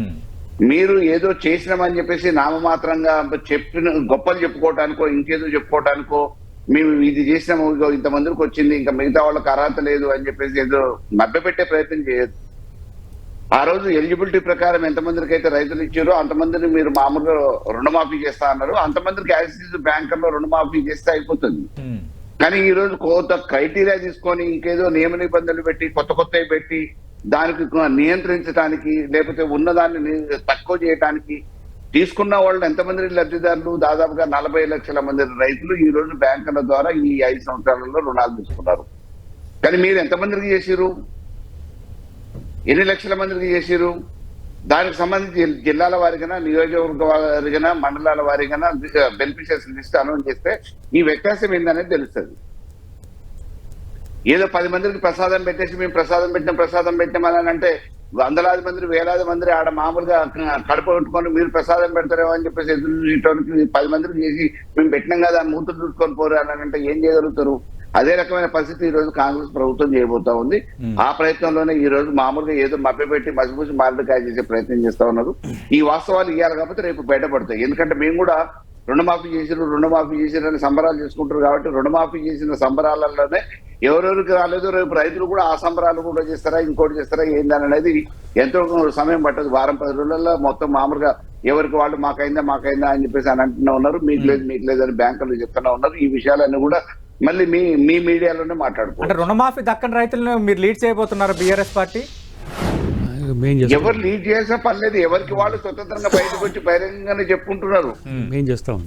మీరు ఏదో చేసినామని చెప్పేసి నామమాత్రంగా చెప్పిన గొప్పలు చెప్పుకోవటానికో ఇంకేదో చెప్పుకోవటానికో మేము ఇది చేసినాము ఇంతమందికి వచ్చింది ఇంకా మిగతా వాళ్ళకి అర్హత లేదు అని చెప్పేసి ఏదో మభ్యపెట్టే ప్రయత్నం చేయొద్దు. ఆ రోజు ఎలిజిబిలిటీ ప్రకారం ఎంతమందికి అయితే రైతులు ఇచ్చారో అంతమందిని మీరు మామూలుగా రుణమాఫీ చేస్తా అన్నారు. అంతమందికి యాక్సిస్ బ్యాంకర్లో రుణమాఫీ చేస్తే అయిపోతుంది. ఉమ్. కానీ ఈ రోజు కోత క్రైటీరియా తీసుకొని ఇంకేదో నియమ నిబంధనలు పెట్టి కొత్త కొత్తవి పెట్టి దానికి నియంత్రించడానికి లేకపోతే ఉన్నదాన్ని తక్కువ చేయడానికి తీసుకున్న వాళ్ళు ఎంతమంది లబ్ధిదారులు? దాదాపుగా నలభై లక్షల మంది రైతులు ఈ రోజు బ్యాంకుల ద్వారా ఈ ఐదు సంవత్సరాలలో రుణాలు తీసుకున్నారు. కానీ మీరు ఎంతమందికి చేసిరు ఎన్ని లక్షల మందికి చేసారు దానికి సంబంధించి జిల్లాల వారికైనా నియోజకవర్గ వారికైనా మండలాల వారికైనా బెనిఫిషియర్స్ లిస్ట్ అనౌన్స్ చేస్తే ఈ వ్యత్యాసం ఏందనేది తెలుస్తుంది. ఏదో పది మందికి ప్రసాదం పెట్టేసి మేము ప్రసాదం పెట్టినాం ప్రసాదం పెట్టినాం అని అంటే వందలాది మంది వేలాది మంది ఆడ మామూలుగా కడుపు కొట్టుకొని మీరు ప్రసాదం పెడతారేమో అని చెప్పేసి ఎదురు చూడటానికి పది మందికి చేసి మేము పెట్టినాం కదా మూతులు చూసుకొని పోరు అని అంటే ఏం చేయగలుగుతారు? అదే రకమైన పరిస్థితి ఈ రోజు కాంగ్రెస్ ప్రభుత్వం చేయబోతా ఉంది. ఆ ప్రయత్నంలోనే ఈ రోజు మామూలుగా ఏదో మభ్యపెట్టి మసిపూసి మారడికాయ చేసే ప్రయత్నం చేస్తా ఉన్నారు. ఈ వాస్తవాలు ఇవ్వాలి కాకపోతే రేపు బయటపడతాయి. ఎందుకంటే మేము కూడా రుణమాఫీ చేసిరు రుణమాఫీ చేసిరు అని సంబరాలు చేసుకుంటారు కాబట్టి రుణమాఫీ చేసిన సంబరాలలోనే ఎవరెవరికి రాలేదు రేపు రైతులు కూడా ఆ సంబరాలు కూడా చేస్తారా ఇంకోటి చేస్తారా ఏందని అనేది ఎంతో సమయం పట్టదు. వారం పది రోజులలో మొత్తం మామూలుగా ఎవరికి వాళ్ళు మాకైందా మాకైందా అని చెప్పేసి అని అంటున్నా ఉన్నారు. మీకు లేదు మీకు లేదు అని బ్యాంకులు చెప్తున్నా ఉన్నారు. ఈ విషయాలన్నీ కూడా మళ్ళీ మీ మీ మీడియాలోనే మాట్లాడుకోవాలి అంటే రుణమాఫీ దక్కని రైతులను మీరు లీడ్ చేయబోతున్నారు బీఆర్ఎస్ పార్టీ? ఎవరు లీడ్ చేసినా పర్లేదు ఎవరికి వాళ్ళు స్వతంత్రంగా బయటకు వచ్చి బహిరంగంగానే చెప్పుకుంటున్నారు. చేస్తాం.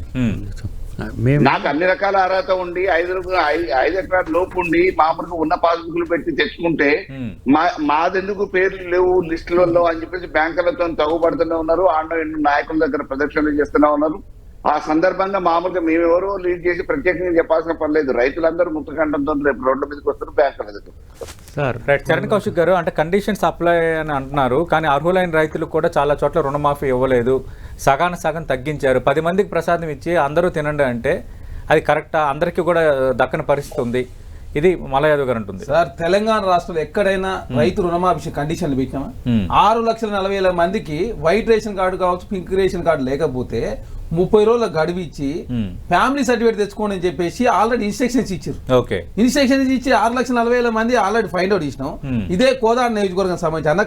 నాకు అన్ని రకాల అర్హత ఉండి ఐదు ఐదు ఎకరాల లోపు ఉండి మామూలుగా ఉన్న పాస్బుక్లు పెట్టి తెచ్చుకుంటే. మా మాదెందుకు పేర్లు లేవు లిస్టులలో అని చెప్పేసి బ్యాంకులతో తగుపడుతూనే ఉన్నారు ఆండ నాయకుల దగ్గర ప్రదక్షిణలు చేస్తూనే ఉన్నారు. ఆ సందర్భంగా మామూలుగా మేమెవరో లీడ్ చేసి ప్రత్యేకంగా చెప్పాల్సిన పని లేదు. రైతులందరూ ముక్తకంఠంతో రేపు రోడ్ల మీదకి వస్తారు బ్యాంకుల దగ్గర సార్ రైట్ చరణ్ కౌశిక్ గారు అంటే కండిషన్స్ అప్లై అని అంటున్నారు కానీ అర్హులైన రైతులకు కూడా చాలా చోట్ల రుణమాఫీ ఇవ్వలేదు. సగాన సగం తగ్గించారు. పది మందికి ప్రసాదం ఇచ్చి అందరూ తినండి అంటే అది కరెక్టా? అందరికీ కూడా దక్కని పరిస్థితి ఉంది. ఇది మల్ల యాదవ్ గారు అంటుంది. సార్ తెలంగాణ రాష్ట్రంలో ఎక్కడైనా రైతు రుణమాఫీ కండిషన్లు పెట్టినామా. ఆరు లక్షల నలభై వేల మందికి వైట్ రేషన్ కార్డు కావచ్చు పింక్ రేషన్ కార్డు లేకపోతే ముప్పై రోజుల గడువు ఇచ్చి. ఫ్యామిలీ సర్టిఫికేట్ తెచ్చుకోండి అని చెప్పేసి ఆల్రెడీ ఇన్స్ట్రక్షన్స్ ఇచ్చారు ఓకే ఇన్స్ట్రక్షన్స్ ఇచ్చి ఆరు లక్షల నలభై వేల మంది ఆల్రెడీ ఫైండ్ అవుట్ మ్మ్. ఇదే కోదాడ నియోజకవర్గం సంబంధించి అన్న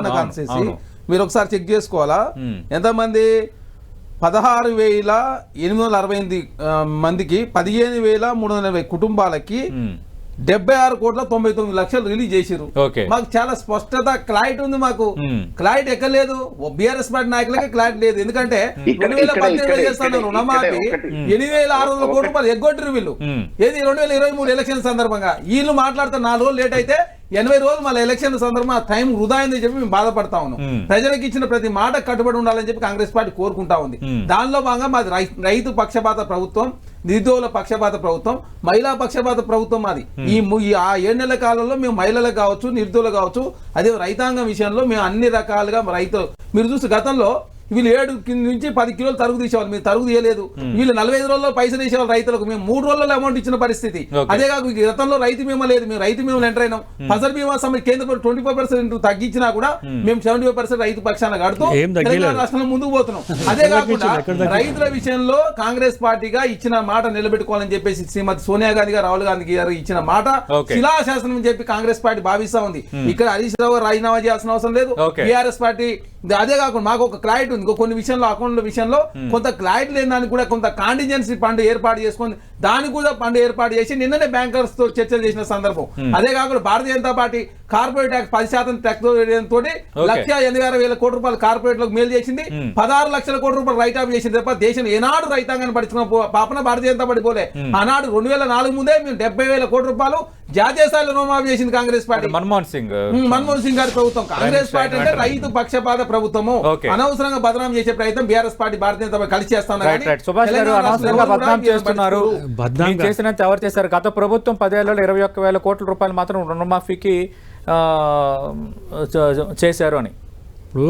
అవును, కాన్స్టెన్సీ అవును. మీరు ఒకసారి చెక్ చేసుకోవాలా. ఎంతమంది పదహారు వేల ఎనిమిది వందల అరవై ఎనిమిది మందికి పదిహేను వేల మూడు వందల ఎనభై కుటుంబాలకి. డెబ్బై ఆరు కోట్ల తొంభై తొమ్మిది లక్షలు రిలీజ్ చేసిరు. మాకు చాలా స్పష్టత క్లారిటీ ఉంది మాకు. క్లారిటీ ఎక్కలేదు బీఆర్ఎస్ పార్టీ నాయకులకే క్లారిటీ లేదు ఎందుకంటే రెండు వేల పద్దెనిమిది చేస్తాను రుణమాఫీ. ఎనిమిది వేల ఆరు వందల కోట్ల రూపాయలు ఎగ్గొట్టిరు వీళ్ళు. ఏది రెండు వేల ఇరవై మూడు ఎలక్షన్ సందర్భంగా వీళ్ళు మాట్లాడితే నాలుగు రోజులు లేట్ అయితే ఎనభై రోజులు మళ్ళీ ఎలక్షన్ సందర్భంగా టైం వృధా అయిందని చెప్పి మేము బాధపడతా ఉన్నాం. ప్రజలకు ఇచ్చిన ప్రతి మాట కట్టుబడి ఉండాలని చెప్పి కాంగ్రెస్ పార్టీ కోరుకుంటా ఉంది. దానిలో భాగంగా మాది రైతు పక్షపాత ప్రభుత్వం నిరుద్యోగుల పక్షపాత ప్రభుత్వం మహిళా పక్షపాత ప్రభుత్వం ఈ ము- ఈ ఆ ఏడు నెలల కాలంలో మేము మహిళలకు కావచ్చు నిరుద్యోగులు కావచ్చు అదే రైతాంగం విషయంలో మేము అన్ని రకాలుగా రైతులు మీరు చూస్తే గతంలో వీళ్ళు ఏడు కింద నుంచి పది కిలోలు తరుగు తీసేవాళ్ళు. మీరు తరుగు తీయలేదు. వీళ్ళు నలభై ఐదు రోజుల్లో పైసలు తీసేవాళ్ళు రైతులకు. మేము మూడు రోజుల్లో అమౌంట్ ఇచ్చిన పరిస్థితి. అదే ఈ గతంలో రైతు బీమా లేదు. మేము రైతు బీమా ఎంటర్ అయినాం. ఫసల్ బీమా సమయం కేంద్ర ట్వంటీ ఫైవ్ పర్సెంట్ తగ్గించినా కూడా మేము సెవెంటీ ఫైవ్ పర్సెంట్ రైతు పక్షాన కడుతూ. తెలంగాణ రాష్ట్రంలో ముందుకు పోతున్నాం. అదే కాకుండా? రైతుల విషయంలో కాంగ్రెస్ పార్టీగా ఇచ్చిన మాట నిలబెట్టుకోవాలని చెప్పేసి శ్రీమతి సోనియా గాంధీ గారు రాహుల్ గాంధీ గారు ఇచ్చిన మాట. శిలాశాసనం అని చెప్పి కాంగ్రెస్ పార్టీ భావిస్తా ఉంది. ఇక్కడ హరీష్ రావు రాజీనామా చేయాల్సిన అవసరం లేదు. బీఆర్ఎస్ పార్టీ అదే కాకుండా మాకు ఒక క్లారిటీ ఉంది ఇంకో కొన్ని విషయంలో అకౌంట్ల విషయంలో కొంత క్లారిటీ లేని దానికి కూడా కొంత కాంటిజెన్సీ ఫండ్ ఏర్పాటు చేసుకొని దానికి కూడా ఫండ్ ఏర్పాటు చేసి నిన్ననే బ్యాంకర్స్తో చర్చలు చేసిన సందర్భం. అదే కాకుండా Bharatiya Janata party corporate tax పది శాతం ట్యాక్స్ తోటి లక్ష ఎనభై ఆరు వేల కోట్ల రూపాయలు కార్పొరేట్లకు మేలు చేసింది. పదహారు లక్షల కోట్ల రూపాయలు రైట్ ఆఫ్ చేసింది తప్ప దేశం ఏనాడు రైతాంగాన్ని పడుచుకున్న పాపన భారతీయ జనతా పార్టీ పోలే. ఆనాడు రెండు వేల నాలుగు ముందే మేము డెబ్బై వేల కోట్ల రూపాయలు జాతీయ స్థాయిలో రుణమాఫీ చేసింది కాంగ్రెస్ పార్టీ. మన్మోహన్ సింగ్. మన్మోహన్ సింగ్ గారి ప్రభుత్వం. కాంగ్రెస్ పార్టీ అంటే రైతు పక్షపాత ప్రభుత్వము. అనవసరంగా బదనాం చేసే ప్రయత్నం బీఆర్ఎస్ పార్టీ భారతీయ జనతా కలిసి చేస్తాను రైట్ రైట్ సుభాష్ గారు అనవసరంగా బద్నాం చేస్తున్నారు. బద్నాంగా. మీరు చేసినంత ఎవరు చేశారు? గత ప్రభుత్వం పదేళ్ళలో ఇరవై ఒక్క వేల కోట్ల రూపాయలు మాత్రం రుణమాఫీకి చేశారు అని. ఇప్పుడు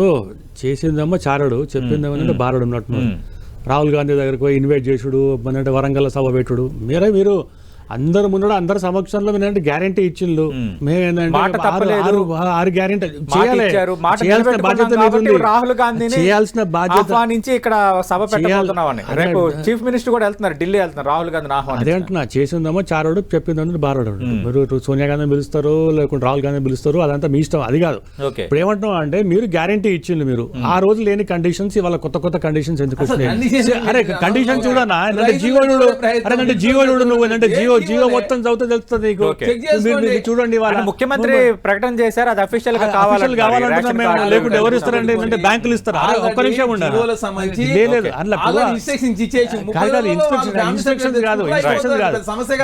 చేసిందేమో చారడు చెప్పిందేమో అంటే బారడు ఉన్నట్టు రాహుల్ గాంధీ దగ్గరకు పోయి ఇన్వైట్ చేసుడు అంటే వరంగల్ సభ పెట్టుడు. మీరే మీరు అందరు ముందర అందరి సమక్షంలో ఏంటంటే గ్యారంటీ ఇచ్చిండ్రు ఆరు- గ్యారంటీ చేయాల్సిన బాధ్యత మీద. రాహుల్ గాంధీని చేయాల్సిన బాధ్యత ఇక్కడ సభ. రేపు అదే. చీఫ్ మినిస్టర్ కూడా వెళ్తున్నారు ఢిల్లీ వెళ్తున్నారు రాహుల్ గాంధీని అదే ఆహ్వానించి అంటున్నా. చేసిందేమో చారోడు చెప్పిందేమో బారోడు. మీరు సోనియా గాంధీ పిలుస్తారు లేకుంటే రాహుల్ గాంధీ పిలుస్తారు అదంతా మీ ఇష్టం. అది కాదు. ఇప్పుడు ఏమంటున్నాం అంటే మీరు గ్యారంటీ ఇచ్చిండ్రు మీరు. ఆ రోజు లేని కండిషన్స్ ఇవాళ కొత్త కొత్త కండిషన్స్ ఎందుకు వచ్చినాయి? అరే లేదు. కండిషన్ చూడనా? ఏంటంటే రైతులు జీవో చూడు ప్రయత్నం అరే అంటే జీవో చూడు నువ్వు ఏంటంటే ఏ జియో మొత్తం చదివితే తెలుస్తుంది నీకు. చూడండి ముఖ్యమంత్రి ప్రకటన చేశారు అది అఫీషియల్గా. కావాలంటున్నాం మేము. కార్డులు, లేకుంటే ఎవరు ఇస్తారండి? ఏంటంటే బ్యాంకులు ఇస్తారు? అరే ఒక్క నిమిషం ఉండాలి లేదు. అందులో ముప్పై కాదు ఇన్స్ట్రక్షన్ కాదు.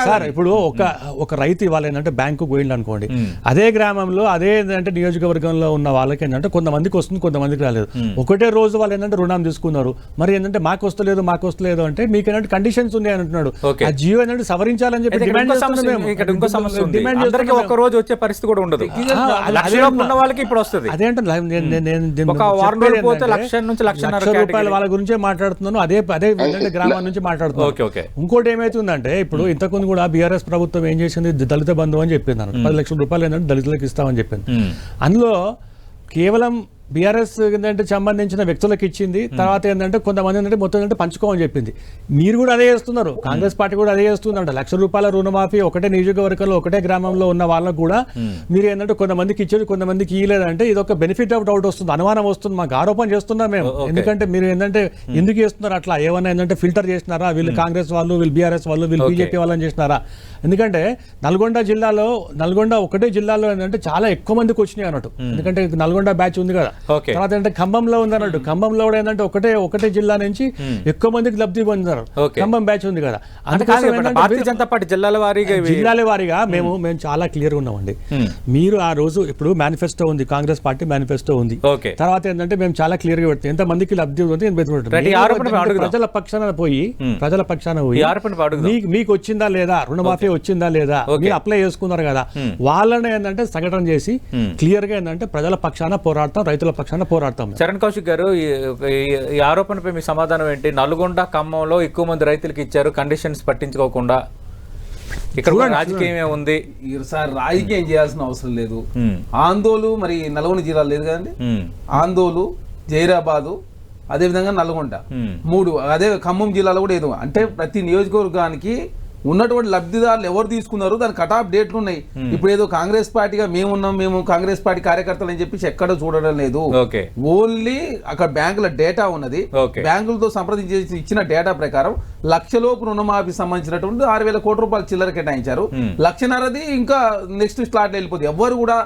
సార్ ఇప్పుడు ఒక ఒక రైతు ఇవాళ ఏంటంటే బ్యాంకు పోయిండు అనుకోండి అదే గ్రామంలో అదే ఏంటంటే నియోజకవర్గంలో ఉన్న వాళ్ళకి ఏంటంటే కొంతమందికి వస్తుంది కొంతమందికి రాలేదు. ఒకటే రోజు వాళ్ళు ఏంటంటే రుణం తీసుకున్నారు. మరి ఏంటంటే మాకు వస్తలేదు మాకు వస్తలేదు అంటే మీకు ఏంటంటే కండిషన్స్ ఉన్నాయి అని అంటున్నాడు. ఆ జియో ఏంటంటే సవరించాలని చెప్పి డిమాండ్. ఇక్కడ ఇంకో సమస్య ఉంది అందరికీ చేస్తున్నాం ఒక్క రోజు వచ్చే పరిస్థితి కూడా ఉండదు. ఉన్న వాళ్ళకి ఇప్పుడు వస్తుంది అదే అంటే నేను- ఒక వారం రోజులు పోతే లక్ష నుంచి లక్షన్నర లక్ష రూపాయల. వాళ్ళ గురించే మాట్లాడుతున్నాను అదే అదే గ్రామం నుంచి మాట్లాడుతున్నాను ఓకే, ఓకే. ఇంకోటి ఏమైతుందంటే ఇప్పుడు ఇంతకుముందు కూడా బీఆర్ఎస్ ప్రభుత్వం ఏం చేసింది దళిత బంధు అని చెప్పింది అన్నమాట పది లక్షల రూపాయలు ఏంటంటే దళితులకు ఇస్తామని చెప్పింది. అందులో కేవలం బీఆర్ఎస్ ఏంటంటే సంబంధించిన వ్యక్తులకు ఇచ్చింది. తర్వాత ఏంటంటే కొంతమంది ఏంటంటే మొత్తం ఏంటంటే పంచుకోమని చెప్పింది. మీరు కూడా అదే చేస్తున్నారు. కాంగ్రెస్ పార్టీ కూడా అదే చేస్తుందంట. లక్ష రూపాయల రుణమాఫీ ఒకటే నియోజకవర్గంలో ఒకటే గ్రామంలో ఉన్న వాళ్ళకు కూడా మీరు ఏంటంటే కొంతమందికి ఇచ్చారు కొంతమందికి ఇవ్వలేదంటే ఇది ఒక బెనిఫిట్ ఆఫ్ డౌట్ వస్తుంది. అనుమానం వస్తుంది. మాకు ఆరోపణ చేస్తున్నాం మేము. ఎందుకంటే మీరు ఏంటంటే ఎందుకు చేస్తున్నారు? అట్లా ఏమన్నా ఏంటంటే ఫిల్టర్ చేసినారా? వీళ్ళు కాంగ్రెస్ వాళ్ళు వీళ్ళు బీఆర్ఎస్ వాళ్ళు వీళ్ళు. బీజేపీ వాళ్ళని చేసినారా? ఎందుకంటే నల్గొండ జిల్లాలో నల్గొండ ఒకటే జిల్లాలో ఏంటంటే చాలా ఎక్కువ మందికి వచ్చినాయి అన్నట్టు. ఎందుకంటే నల్గొండ బ్యాచ్ ఉంది కదా. తర్వాత ఏంటంటే ఖమ్మంలో ఉంది అన్నట్టు ఖమ్మంలో కూడా ఏంటంటే ఒకటే ఒకటే జిల్లా నుంచి ఎక్కువ మందికి లబ్ధి పొందారు ఓకే. ఖమ్మం బ్యాచ్ ఉంది కదా. జనతా పార్టీ జిల్లాల వారీగా జిల్లాల వారీగా మేము. మేము చాలా క్లియర్ ఉన్నామండి. మీరు ఆ రోజు ఇప్పుడు మేనిఫెస్టో ఉంది కాంగ్రెస్ పార్టీ మేనిఫెస్టో ఉంది. తర్వాత ఏంటంటే మేము చాలా క్లియర్గా పెడతాం ఎంత మందికి లబ్ధి ఉంది. ప్రజల పక్షాన పోయి. ప్రజల పక్షాన పోయి. మీకు వచ్చిందా లేదా? రుణమాఫీ వచ్చిందా లేదా. మీరు అప్లై చేసుకున్నారు కదా. వాళ్ళని ఏంటంటే సంఘటన చేసి క్లియర్గా ఏంటంటే ప్రజల పక్షాన పోరాడతాం రైతుల పక్షాన పోరాడతాం. చరణ్ కౌశిక్ గారు ఈ- ఆరోపణపై మీ సమాధానం ఏంటి నల్గొండ ఖమ్మంలో ఎక్కువ మంది రైతులకు ఇచ్చారు కండిషన్స్ పట్టించుకోకుండా ఇక్కడ కూడా రాజకీయం ఏముంది ఈ సార్ రాజకీయం చేయాల్సిన అవసరం లేదు. ఆందోలు మరి నల్గొండ జిల్లా లేదు కదండి. ఆందోలు జైరాబాదు అదేవిధంగా నల్గొండ. మూడు అదే ఖమ్మం జిల్లాలో కూడా ఏదో అంటే ప్రతి నియోజకవర్గానికి ఉన్నటువంటి లబ్ధిదారులు ఎవరు తీసుకున్నారు దాని కట్ ఆఫ్ డేట్లు ఉన్నాయి. ఇప్పుడు ఏదో కాంగ్రెస్ పార్టీగా మేము ఉన్నాం మేము కాంగ్రెస్ పార్టీ కార్యకర్తలు అని చెప్పేసి ఎక్కడ చూడడం లేదు. ఓన్లీ అక్కడ బ్యాంకుల డేటా ఉన్నది. బ్యాంకులతో సంప్రదించి ఇచ్చిన డేటా ప్రకారం లక్షలోపు రుణమాఫీ సంబంధించినటువంటి ఆరు వేల కోట్ల రూపాయలు చిల్లర కేటాయించారు. లక్షన్నరది ఇంకా నెక్స్ట్ స్లాట్ వెళ్ళిపోతుంది. ఎవరు కూడా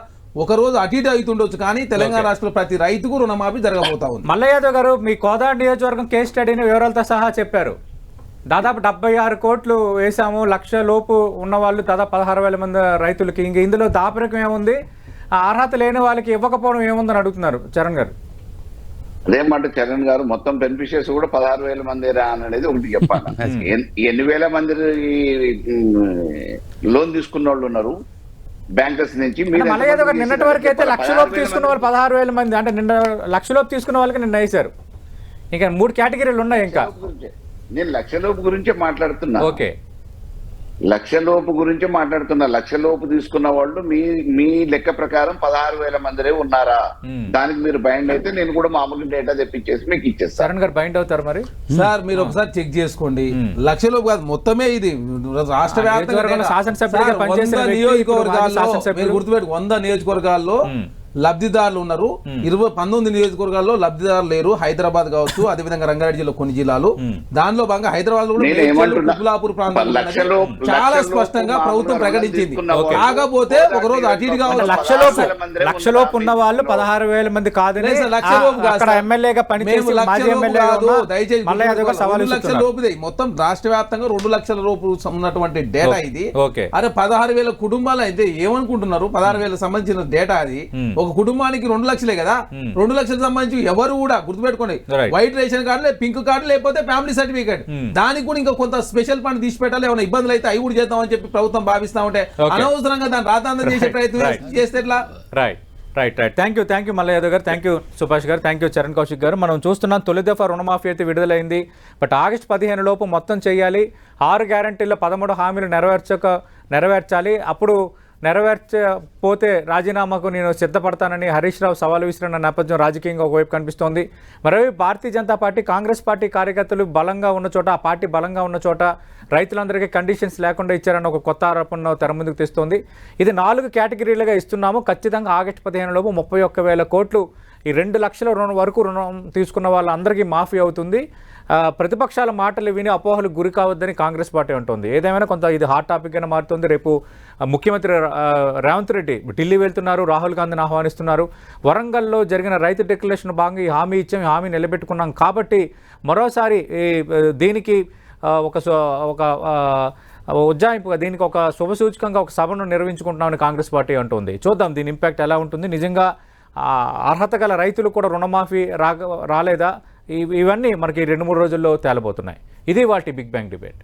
ఒక రోజు అటు ఇటు అవుతుండొచ్చు కానీ తెలంగాణ రాష్ట్రంలో ప్రతి రైతుకు రుణమాఫీ జరగబోతా ఉంది. మల్ల యాదవ్ గారు మీ కోదాడ నియోజకవర్గం కేస్ స్టడీని వివరాలతో సహా చెప్పారు. దాదాపు డెబ్బై ఆరు కోట్లు వేసాము లక్ష లోపు ఉన్న వాళ్ళు దాదాపు పదహారు వేల మంది రైతులకి. ఇంక ఇందులో దాపరికం ఏముంది? ఆ అర్హత లేని వాళ్ళకి ఇవ్వకపోవడం ఏముందని అడుగుతున్నారు చరణ్ గారు. అదేమంటే చరణ్ గారు. మొత్తం బెనిఫిషియర్స్ కూడా పదహారు వేల మందిరా అనేది ఒకటి చెప్పాలి. [LAUGHS] ఎన్- ఎన్ని వేల మంది లోన్ తీసుకున్న వాళ్ళు ఉన్నారు? బ్యాంకర్స్ నుంచి నిన్నటి వరకు అయితే చెప్పాలి. లక్ష 16,000 లోపు తీసుకున్న వాళ్ళు పదహారు వేల మంది. అంటే నిన్న లక్ష లోపు తీసుకున్న వాళ్ళకి నిన్న వేశారు. ఇంకా మూడు కేటగిరీలు ఉన్నాయి ఇంకా. నేను లక్షలోపు గురించే మాట్లాడుతున్నా. ఓకే. లక్షలోపు గురించే మాట్లాడుతున్నా. లక్షలోపు తీసుకున్న వాళ్ళు మీ మీ లెక్క ప్రకారం పదహారు వేల మందిరే ఉన్నారా. దానికి మీరు బైండ్ అయితే నేను కూడా మామూలుగా డేటా తెప్పించేసి మీకు ఇచ్చేస్తాను చరణ్ గారు బైండ్ అవుతారు మరి? సార్ మీరు ఒకసారి చెక్ చేసుకోండి. లక్షలోపు కాదు మొత్తమే ఇది. రాష్ట్ర వ్యాప్తంగా నియోజకవర్గాల్లో గుర్తుపెట్టు వంద నియోజకవర్గాల్లో లబ్ధిదారులు ఉన్నారు. ఇరవై పంతొమ్మిది నియోజకవర్గాల్లో లబ్ధిదారులు లేరు. హైదరాబాద్ కావచ్చు అదే విధంగా రంగారెడ్డి జిల్లా కొన్ని జిల్లాలు. దానిలో భాగంగా హైదరాబాద్ కూడా ప్రాంతాలు ఉన్నది. చాలా స్పష్టంగా ప్రభుత్వం ప్రకటించింది. కాకపోతే ఒక రోజు అటు ఇటు కావచ్చు. లక్షలోపు ఉన్న. వాళ్ళు పదహారు వేల మంది కాదని కాదు. ఎమ్మెల్యేగా పనిచేసి లక్ష మాజీ లోపు దయచేసి లక్షల. లోపుదే. మొత్తం రాష్ట్ర వ్యాప్తంగా రెండు లక్షల లోపు ఉన్నటువంటి డేటా. ఇది. అరే పదహారు వేల కుటుంబాలు అయితే ఏమనుకుంటున్నారు? పదహారు వేల సంబంధించిన డేటా అది. ఒక కుటుంబానికి రెండు లక్షలే కదా. రెండు లక్షలకు సంబంధించి ఎవరు కూడా గుర్తుపెట్టుకోండి. White ration card pink card లేకపోతే ఫ్యామిలీ సర్టిఫికేట్ దానికి కూడా ఇంకా కొంత స్పెషల్ ఫండ్ తీసి పెట్టాలి ఏమైనా ఇబ్బందులు అయితే అవి కూడా చేద్దామని చెప్పి ప్రభుత్వం భావిస్తా ఉంటే. అనవసరంగా దాన్ని రాతాంతం చేసే. ప్రయత్నం. చేస్తే ఎట్లా? Right right right thank you thank you Malla Yadav గారు. థ్యాంక్ యూ సుభాష్ గారు. థ్యాంక్ యూ చరణ్ కౌశిక్ గారు. మనం చూస్తున్నాం తొలి దఫా రుణమాఫీ అయితే విడుదలైంది. బట్ ఆగస్టు పదిహేను లోపు మొత్తం చేయాలి. ఆరు గ్యారంటీల్లో పదమూడు హామీలు నెరవేర్చక నెరవేర్చాలి. అప్పుడు నెరవేర్చపోతే రాజీనామాకు నేను సిద్ధపడతానని హరీష్ రావు సవాల్ విసిరిన నేపథ్యం రాజకీయంగా ఒకవైపు కనిపిస్తోంది. మరోవైపు భారతీయ జనతా పార్టీ కాంగ్రెస్ పార్టీ కార్యకర్తలు బలంగా ఉన్న చోట ఆ పార్టీ బలంగా ఉన్న చోట రైతులందరికీ కండిషన్స్ లేకుండా ఇచ్చారన్న ఒక కొత్త ఆరోపణ తెర ముందుకు తెస్తోంది. ఇది నాలుగు కేటగిరీలుగా ఇస్తున్నాము. ఖచ్చితంగా ఆగస్టు పదిహేను లోపు ముప్పై ఒక్క వేల కోట్లు ఈ రెండు లక్షల రుణం వరకు రుణం తీసుకున్న వాళ్ళందరికీ మాఫీ అవుతుంది. ప్రతిపక్షాల మాటలు విని అపోహలకు గురి కావద్దని కాంగ్రెస్ పార్టీ ఉంటుంది ఏదేమైనా కొంత ఇది హాట్ టాపిక్ మారుతుంది. రేపు ముఖ్యమంత్రి రేవంత్ రెడ్డి ఢిల్లీ వెళ్తున్నారు రాహుల్ గాంధీని ఆహ్వానిస్తున్నారు. వరంగల్లో జరిగిన రైతు డిక్లరేషన్ భాగంగా ఈ హామీ ఇచ్చాం ఈ హామీ నిలబెట్టుకున్నాం కాబట్టి మరోసారి ఈ దీనికి ఒక సో- ఒక ఉజ్జాయింపుగా దీనికి ఒక శుభసూచకంగా ఒక సభను నిర్వహించుకుంటున్నామని కాంగ్రెస్ పార్టీ అంటుంది. చూద్దాం దీని ఇంపాక్ట్ ఎలా ఉంటుంది. నిజంగా అర్హత గల రైతులు కూడా రుణమాఫీ రా రాలేదా? ఇవన్నీ మనకి రెండు మూడు రోజుల్లో తేలబోతున్నాయి. ఇది వాటి బిగ్ బ్యాంగ్ డిబేట్.